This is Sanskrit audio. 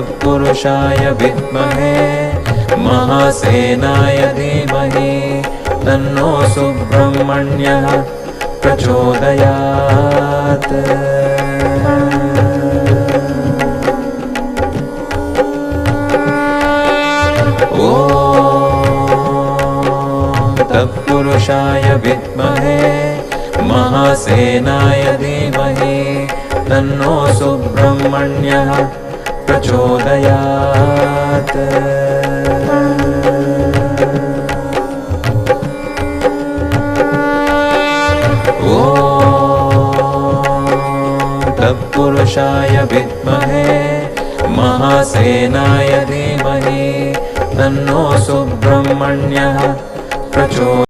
तत्पुरुषाय विद्महे महासेनाय धीमहि तन्नो सुब्रह्मण्यः प्रचोदयात्। तत्पुरुषाय विद्महे महासेनाय धीमहि तन्नो सुब्रह्मण्यः प्रचोदयात्। तत्पुरुषाय विद्महे महासेनाय धीमहि तन्नो सुब्रह्मण्यः प्रचो